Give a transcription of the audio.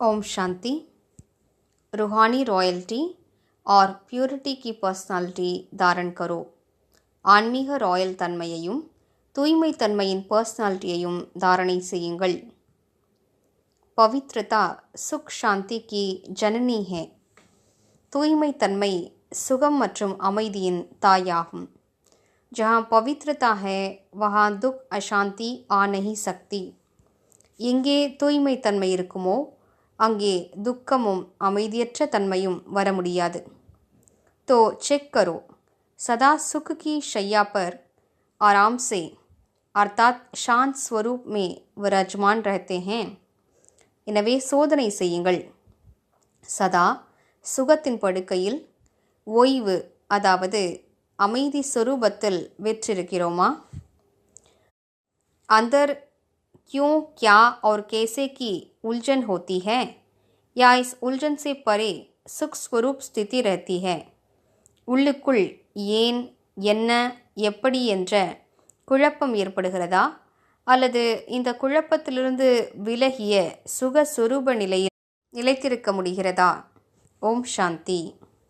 ओम शांति रूहानी रॉयल्टी और प्यूरिटी की पर्सनालिटी धारण करो ஆன்மீக ராயல் தன்மையையும் தூய்மை தன்மையின் பர்சனாலிட்டியையும் தாரணை செய்யுங்கள் பவித்ரதா சுக் சாந்தி கி ஜனனி ஹே தூய்மை தன்மை சுகம் மற்றும் அமைதியின் தாயாகும் ஜஹாं பவித்ரதா है वहाँ दुख அசாந்தி ஆ नहीं सकती எங்கே தூய்மை தன்மை இருக்குமோ அங்கே துக்கமும் அமைதியற்ற தன்மையும் வர முடியாது तो चेक करो सदा सुख की शैया पर आराम से अर्थात शांत स्वरूप में विराजमान रहते हैं எனவே சோதனை செய்யுங்கள் சதா சுகத்தின் படுக்கையில் ஓய்வு அதாவது அமைதி சொரூபத்தில் வெற்றிருக்கிறோமா अंदर क्यों क्या और कैसे की उलझन होती है या इस उलझन से परे सुख स्वरूप स्थिति रहती है உள்ளுக்குள் ஏன் என்ன எப்படி என்ற குழப்பம் ஏற்படுகிறதா அல்லது இந்த குழப்பத்திலிருந்து விலகிய சுக சொரூப நிலையில் நிலைத்திருக்க முடிகிறதா ஓம் சாந்தி